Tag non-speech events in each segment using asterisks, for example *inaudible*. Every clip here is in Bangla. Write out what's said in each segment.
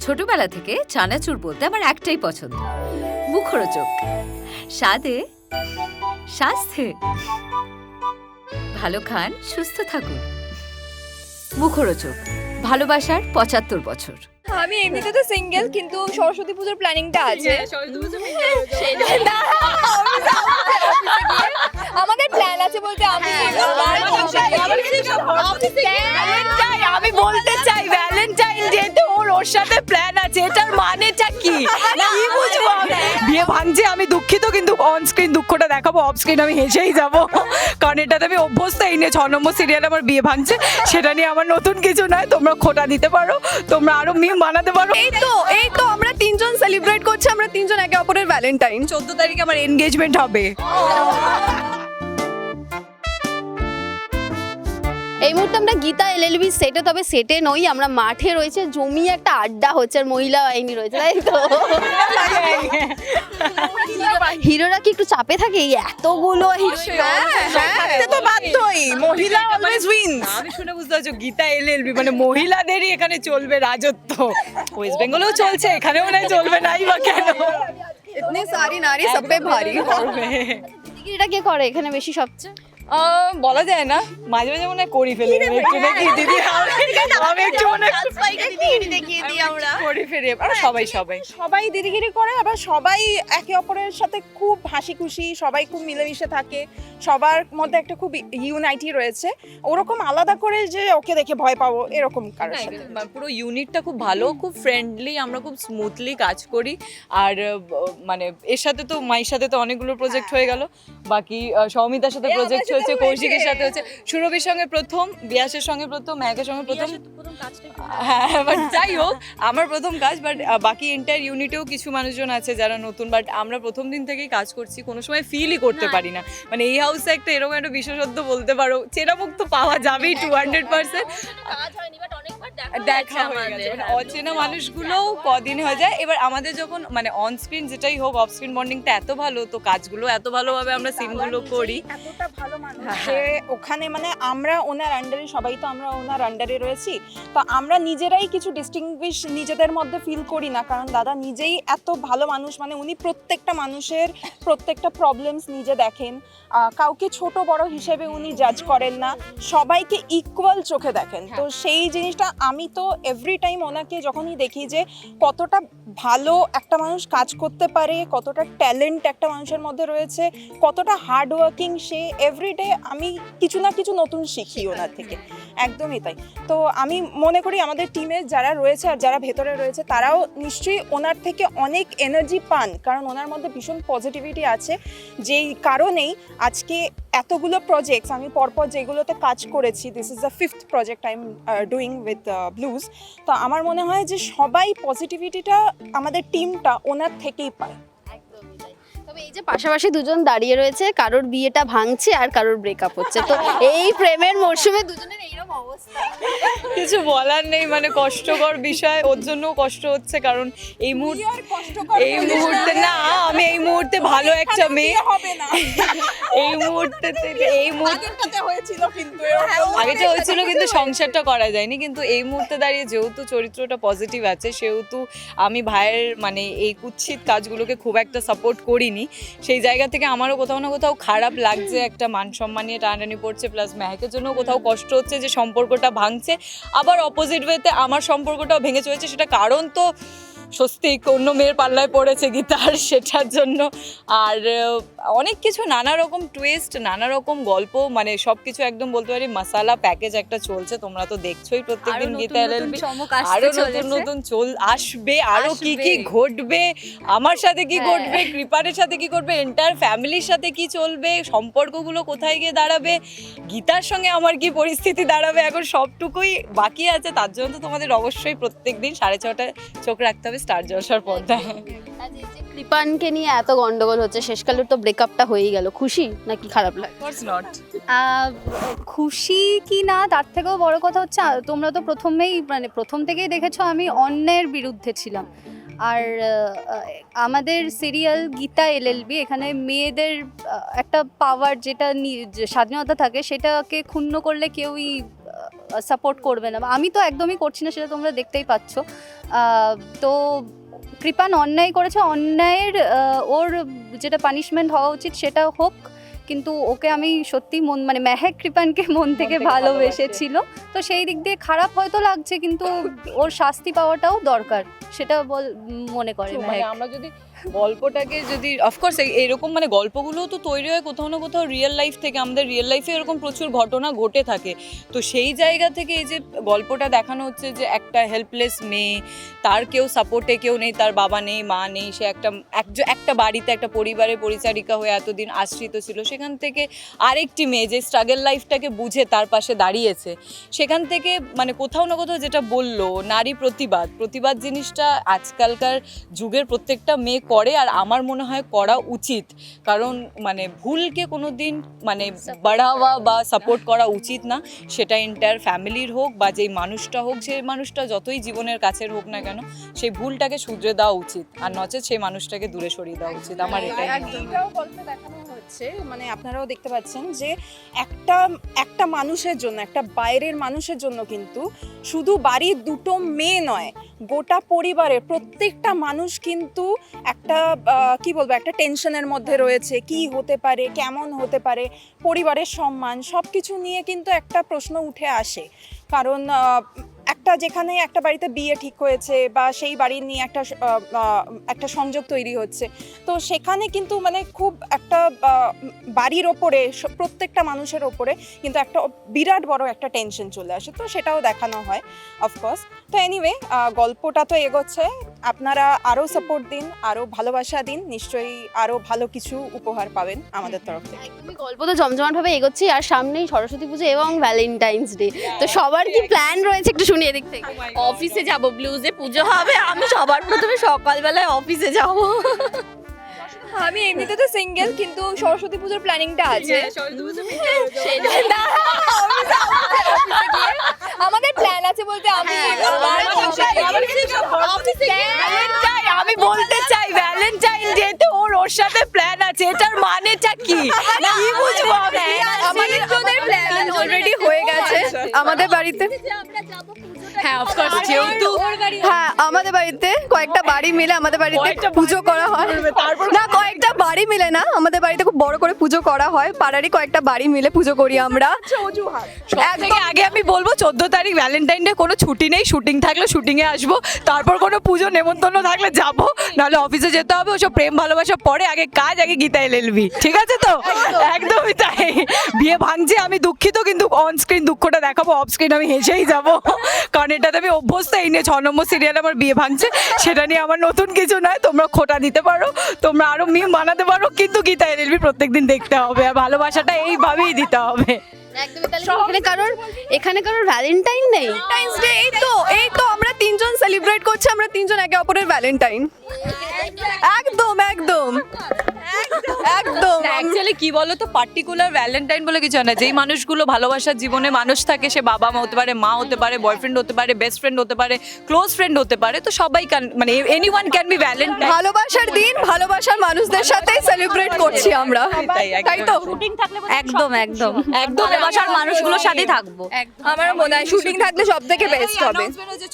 ছোটবেলা থেকে চানাচুর বলতে আমার একটাই পছন্দ। মুখরোচক। স্বাদে স্বাস্থ্যে ভালো খান সুস্থ থাকুন। মুখরোচক। ভালোবাসার পঁচাত্তর বছর। আমি এমনিতে তো সিঙ্গেল কিন্তু সরস্বতী পুজোর প্ল্যানিংটা আছে। *laughs* আমাদের প্ল্যান আছে বলতে আমি আমি বলতে চাই ওর সাথে প্ল্যান আছে এটার মানেটা কি? কি বুঝব? বিয়ে ভাঙছে আমি দুঃখিত কিন্তু অন স্ক্রিন দুঃখটা দেখাবো অফ স্ক্রিন আমি হেসেই যাব। কারণ এটাতে আমি অভ্যস্ত এই নিয়ে ছ নম্বর সিরিয়াল আমার বিয়ে ভাঙছে সেটা নিয়ে আমার নতুন কিছু নয় তোমরা খোটা দিতে পারো তোমরা আরও মিম বানাতে পারো। এই তো এই তো আমরা তিনজন সেলিব্রেট করছি আমরা তিনজন একে অপরের ভ্যালেন্টাইন চোদ্দ তারিখে আমার এনগেজমেন্ট হবে। এই মুহূর্তে আমরা গীতা এল এলএলবি সেটে তবে সেটে নই আমরা মাঠে রয়েছে জমি একটা আড্ডা হচ্ছে আর মহিলা বাহিনী রয়েছে তাই তো? হিরোরা কি একটু চাপে থাকে? এই এতগুলো হিরো থাকতে তো বাধ্যই। মহিলা অলওয়েজ উইনস আমি শুনে বুঝতে পারছ গীতা এলএলবি মানে মহিলাদেরই এখানে চলবে রাজত্ব। ওয়েস্ট বেঙ্গলেও চলছে এখানেও নাই চলবে নাই বা কেন? ইতনে সারি নারী সব পে ভারী এটা কে করে এখানে বেশি সবচেয়ে? বলা যায় না। মাঝে মাঝে মনে হয় করি ফেলে। একটু দিদি আমি- আমি একটু মনে হয় করি ফেলে আর সবাই সবাই। সবাই দিদিগিরি করে আবার সবাই একে অপরের সাথে খুব হাসি খুশি সবাই খুব মিলেমিশে থাকে সবার মধ্যে একটা খুব ইউনাইটি রয়েছে। ওরকম আলাদা করে যে ওকে দেখে ভয় পাবো এরকম কারোর সাথে। মানে পুরো ইউনিটটা খুব ভালো খুব ফ্রেন্ডলি আমরা খুব স্মুথলি কাজ করি। আর মানে এর সাথে তো মায়ের সাথে তো অনেকগুলো প্রজেক্ট হয়ে। গেল। বাকি সৌমিতার সাথে প্রজেক্ট হয়েছে কৌশিকের সাথে হচ্ছে সুরভির সঙ্গে প্রথম বিয়াসের সঙ্গে প্রথম মেহেকের সঙ্গে প্রথম। হ্যাঁ বাট যাই হোক আমার প্রথম কাজ বাট বাকি এন্টায়ার ইউনিটেও কিছু মানুষজন আছে যারা নতুন বাট আমরা প্রথম দিন থেকেই কাজ করছি কোনো সময় ফিলই করতে পারি না। মানে এই হাউসে একটা এরকম একটা বিশেষত্ব বলতে পারো চেরামুখ তো পাওয়া যাবেই টু হান্ড্রেড পার্সেন্ট দেখা হয়ে গেছে মানে অচেনা মানুষগুলোও কদিন হয়ে যায়। এবার আমাদের যখন মানে অন স্ক্রিন যেটাই হোক অফ স্ক্রিন বন্ডিংটা এত ভালো তো কাজগুলো এত ভালোভাবে আমরা সিনগুলো করি। এতটা ভালো মানুষ হ্যাঁ, যে ওখানে মানে আমরা ওনার আন্ডারে সবাই তো আমরা ওনার আন্ডারে রয়েছি। তো আমরা নিজেরাই কিছু ডিস্টিংগুইশ নিজেদের মধ্যে ফিল করি না কারণ দাদা নিজেই এত ভালো মানুষ মানে উনি প্রত্যেকটা মানুষের প্রত্যেকটা প্রবলেমস নিজে দেখেন। কাউকে ছোট বড় হিসেবে উনি জাজ করেন না সবাইকে ইকুয়াল চোখে দেখেন। তো সেই জিনিসটা আমি তো এভরি টাইম ওনাকে যখনই দেখি যে কতটা ভালো একটা মানুষ কাজ করতে পারে, কতটা ট্যালেন্ট একটা মানুষের মধ্যে রয়েছে, কতটা হার্ডওয়ার্কিং সে এভরিডে আমি কিছু না কিছু নতুন শিখি ওনার থেকে। একদমই তাই। তো আমি মনে করি আমাদের টিমে যারা রয়েছে আর যারা ভেতরে রয়েছে, তারাও নিশ্চয়ই ওনার থেকে অনেক এনার্জি পান। কারণ ওনার মধ্যে ভীষণ পজিটিভিটি আছে। যেই কারণেই আজকে এতগুলো প্রজেক্টস আমি পরপর যেগুলোতে কাজ করেছি this is the fifth project I am doing with blues তো আমার মনে হয় যে সবাই পজিটিভিটিটা আমাদের টিমটা ওনার থেকেই পায়। তবে এই যে পাশাপাশি দুজন দাঁড়িয়ে রয়েছে, কারোর বিয়েটা ভাঙছে আর কারোর ব্রেকআপ হচ্ছে। তো এই প্রেমের মরশুমে দুজনের Bộ কিছু বলার নেই মানে কষ্টকর বিষয় ওর জন্য কষ্ট হচ্ছে কারণ এই মুহূর্তে এই মুহূর্তে না আমি এই মুহূর্তে ভালো একটা মেয়ে। *laughs* এই মুহূর্তে এই মুহূর্তে আগেরটাতে হয়েছিল কিন্তু আগেটা হয়েছিল কিন্তু সংসারটা করা যায়নি কিন্তু এই মুহূর্তে দাঁড়িয়ে যেহেতু চরিত্রটা পজিটিভ আছে সেহেতু আমি ভাইয়ের মানে এই কুৎসিত কাজগুলোকে খুব একটা সাপোর্ট করিনি। সেই জায়গা থেকে আমারও কোথাও না কোথাও খারাপ লাগছে একটা মান সম্মান নিয়ে টানাটানি পড়ছে প্লাস মেহেকের জন্য কোথাও কষ্ট হচ্ছে যে সম্পর্কটা ভাঙছে। আবার অপোজিট ওয়েতে আমার সম্পর্কটাও ভেঙে চলেছে সেটা কারণ তো স্বস্তিক অন্য মেয়ের পাল্লায় পড়েছে গীতার সেটার জন্য। আর অনেক কিছু নানা রকম টুইস্ট নানা রকম গল্প মানে সব কিছু একদম বলতে পারি মশালা প্যাকেজ একটা চলছে তোমরা তো দেখছোই প্রত্যেকদিন গীতা এলএলবি আরও নতুন নতুন চল আসবে আরও কি কি ঘটবে আমার সাথে কি হ্যাঁ। ঘটবে কৃপারের সাথে কি করবে এন্টার ফ্যামিলির সাথে কি চলবে সম্পর্কগুলো কোথায় গিয়ে দাঁড়াবে গীতার সঙ্গে আমার কি পরিস্থিতি দাঁড়াবে এখন সবটুকুই বাকি আছে তার জন্য তো তোমাদের অবশ্যই প্রত্যেকদিন সাড়ে ছটায় চোখ রাখতে হবে। স্টার জলসার পর্দায় কৃপানকে নিয়ে এত গন্ডগোল হচ্ছে শেষকালের তো ব্রেকআপটা হয়েই গেল। খুশি নাকি খারাপ লাগে নট খুশি কি না তার থেকেও বড় কথা হচ্ছে তোমরা তো প্রথমেই মানে প্রথম থেকেই দেখেছ আমি অন্যের বিরুদ্ধে ছিলাম। আর আমাদের সিরিয়াল গীতা এলএলবি এখানে মেয়েদের একটা পাওয়ার যেটা স্বাধীনতা থাকে সেটাকে ক্ষুণ্ণ করলে কেউই সাপোর্ট করবে না। আমি তো একদমই করছি না সেটা তোমরা দেখতেই পাচ্ছ। তো কৃপান অন্যায় করেছে। অন্যায়ের ওর যেটা পানিশমেন্ট হওয়া উচিত সেটা হোক কিন্তু ওকে আমি সত্যি মন মানে মেহেক কৃপানকে মন থেকে ভালোবেসেছিল। তো সেই দিক দিয়ে খারাপ হয়তো লাগছে কিন্তু ওর শাস্তি পাওয়াটাও দরকার সেটা বল- মনে করে মানে মেহেক। আমরা যদি গল্পটাকে যদি অফকোর্স এরকম মানে গল্পগুলোও তো তৈরি হয় কোথাও না কোথাও রিয়েল লাইফ থেকে, আমাদের রিয়েল লাইফে এরকম প্রচুর ঘটনা ঘটে থাকে। তো সেই জায়গা থেকে এই যে গল্পটা দেখানো হচ্ছে যে একটা হেল্পলেস মেয়ে, তার কেউ সাপোর্টে কেউ নেই, তার বাবা নেই, মা নেই, সে একটা একটা বাড়িতে, একটা পরিবারের পরিচারিকা হয়ে এতদিন আশ্রিত ছিল। সেখান থেকে আরেকটি মেয়ে যে স্ট্রাগল লাইফটাকে বুঝে তার পাশে দাঁড়িয়েছে, সেখান থেকে মানে কোথাও না কোথাও যেটা বলল, নারী প্রতিবাদ। প্রতিবাদ জিনিসটা আজকালকার যুগের প্রত্যেকটা মেয়ে করে আর আমার মনে হয় করা উচিত। কারণ মানে ভুলকে কোনো দিন মানে বাড়াওয়া বা সাপোর্ট করা উচিত না। সেটা এন্টায়ার ফ্যামিলির হোক বা যেই মানুষটা হোক সেই মানুষটা যতই জীবনের কাছের হোক না কেন সেই ভুলটাকে শুধরে দেওয়া উচিত। আর নচেত সেই মানুষটাকে দূরে সরিয়ে দেওয়া উচিত। আমার এটাই হচ্ছে মানে আপনারাও দেখতে পাচ্ছেন যে একটা একটা মানুষের জন্য, একটা বাইরের মানুষের জন্য কিন্তু শুধু বাড়ির দুটো মেয়ে নয়, গোটা পরিবারের প্রত্যেকটা মানুষ কিন্তু একটা কি বলব, একটা টেনশনের মধ্যে রয়েছে, কি হতে পারে, কেমন হতে পারে, পরিবারের সম্মান সব কিছু নিয়ে কিন্তু একটা প্রশ্ন উঠে আসে। কারণ একটা যেখানে একটা বাড়িতে বিয়ে ঠিক হয়েছে বা সেই বাড়ি নিয়ে একটা একটা সংযোগ তৈরি হচ্ছে। তো সেখানে কিন্তু মানে খুব একটা বাড়ির ওপরে প্রত্যেকটা মানুষের ওপরে কিন্তু একটা বিরাট বড় একটা টেনশন চলে আসে। তো সেটাও দেখানো হয় অফকোর্স তো এনিওয়ে গল্পটা তো এগোচ্ছে। আপনারা আরও সাপোর্ট দিন আরও ভালোবাসা দিন নিশ্চয়ই আরও ভালো কিছু উপহার পাবেন আমাদের তরফ থেকে। একদমই গল্প তো জমজমাট ভাবে এগোচ্ছি আর সামনেই সরস্বতী পুজো এবং ভ্যালেন্টাইন্স ডে তো সবার কি প্ল্যান রয়েছে একটু শুনি এদিক থেকে? অফিসে যাব ব্লুজে পুজো হবে আমি সবার প্রথমে সকালবেলায় অফিসে যাব। আমি এমনিতে তো সিঙ্গেল কিন্তু সরস্বতী পুজোর প্ল্যানিংটা আছে। অফিসে গিয়ে আমাদের প্ল্যান আছে বলতে আমি আমি বলতে চাই ভ্যালেন্টাইন ডেতে ওর ওর সাথে প্ল্যান আছে এটার মানেটা কি? কি বুঝব আমি। আমাদের প্ল্যান অলরেডি হয়ে গেছে। আমাদের বাড়িতে? হ্যাঁ অফকোর্স যেহেতু হ্যাঁ আমাদের বাড়িতে কয়েকটা বাড়ি মিলে আমাদের বাড়িতে পুজো করা হয়। তারপর না কয়েকটা বাড়ি মিলে না আমাদের বাড়িতে খুব বড় করে পুজো করা হয়। পাড়ারই কয়েকটা বাড়ি মিলে পুজো করি আমরা। আগে আমি বলব চোদ্দ তারিখ ভ্যালেন্টাইন ডে কোনো ছুটি নেই। শুটিং থাকলে শুটিং এ আসব। তারপর কোনো পুজো নেমন্তন্ন থাকলে যাব। নাহলে অফিসে যেতে হবে, ওসব প্রেম ভালোবাসা পরে, আগে কাজ, আগে গীতা এলএলবি ঠিক আছে তো? একদমই তাই। বিয়ে ভাঙছে, আমি দুঃখিত, কিন্তু অন স্ক্রিন দুঃখটা দেখাবো অফ স্ক্রিন আমি হেসেই যাব। কারণ এটাতে আমি অভ্যস্ত, এই নিয়ে ছ নম্বর সিরিয়াল আমার বিয়ে ভাঙছে, সেটা নিয়ে আমার নতুন কিছু নয়, তোমরা খোটা দিতে পারো, তোমরা আরও মিম বানাতে পারো, কিন্তু গীতা এলএলবি প্রত্যেকদিন দেখতে হবে, আর ভালোবাসাটা এইভাবেই দিতে হবে। এখানে কারোর এখানে কারোর ভ্যালেন্টাইন নেই। ভ্যালেন্টাইন্স ডে এই তো এই তো আমরা তিনজন সেলিব্রেট করছি আমরা তিনজন একে অপরের ভ্যালেন্টাইন একদম একদম। একদম। অ্যাকচুয়ালি কি বলো তো পার্টিকুলার ভ্যালেন্টাইন বলে কিছু হয় না। যেই মানুষগুলো ভালোবাসার জীবনে মানুষ থাকে সে বাবা মা হতে পারে মা হতে পারে বয়ফ্রেন্ড হতে পারে বেস্ট ফ্রেন্ড হতে পারে ক্লোজ ফ্রেন্ড হতে পারে তো সবাই ক্যান মানে any one can be Valentine ভালোবাসার দিন ভালোবাসার মানুষদের সাথে সেলিব্রেট করছি আমরা। তাই তো? একদম একদম। একদম ভালোবাসার মানুষগুলোর সাথেই থাকব। আমার মনে হয় শুটিং থাকলে সব থেকে বেস্ট হবে।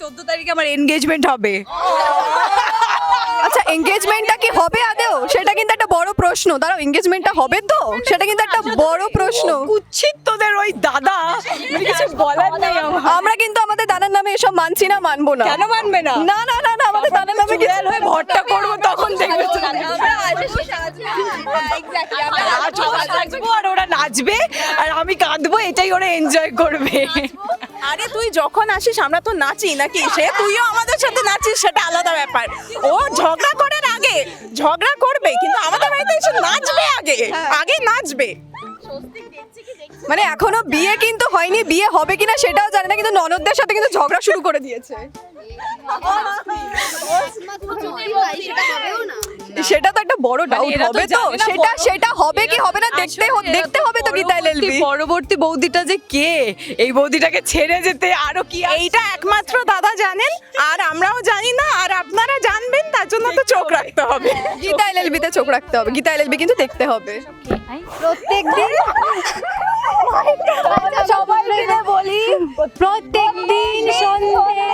চোদ্দ তারিখে আমার এনগেজমেন্ট হবে। আচ্ছা এঙ্গেজমেন্টটা কি হবে আদেও সেটা কিন্তু একটা প্রশ্ন দাঁড়াও এঙ্গেজমেন্টটা হবে তো? সেটা কিন্তু একটা বড় প্রশ্ন। কুচ্ছিত তোদের ওই দাদা মানে কিছু বলার নেই আমার। আমরা কিন্তু আমাদের দাদার নামে এসব মানছি না মানবো না। কেন মানবে না? না না না না আমাদের দাদার নামে কিছু হয়ে ভরটা করব তখন দেখবে আর ওরা নাচবে আর আমি কাঁদবো এটাই ওরা এনজয় করবে। আরে তুই যখন আসিস আমরা তো নাচি নাকি? সে তুইও আমাদের সাথে নাচিস সেটা আলাদা ব্যাপার। ও ঝগড়া করার আগে ঝগড়া করবে কিন্তু আমাদের বাড়িতে এসে নাচবে আগে আগে নাচবে। মানে এখনও বিয়ে কিন্তু হয়নি বিয়ে হবে কিনা সেটাও জানে না কিন্তু ননদদের সাথে কিন্তু ঝগড়া শুরু করে দিয়েছে। সেটা হবেও না সেটা তো একটা বড় ডাউট তো হবে তো। সেটা সেটা হবে কি হবে না দেখতে দেখতে হবে তো গীতা এলএলবি পরবর্তী বৌদিটা যে কে? এই বৌদিটাকে ছেড়ে যেতে আরও কি এইটা একমাত্র দাদা জানেন আর আমরাও জানি না আর আপনারা জানবেন তার জন্য তো চোখ রাখতে হবে। গীতা এলএলবিতে চোখ রাখতে হবে। গীতা এলএলবি কিন্তু দেখতে হবে। প্রত্যেক দিন সবাই মিলে বলি প্রত্যেক দিন সন্ধ্যে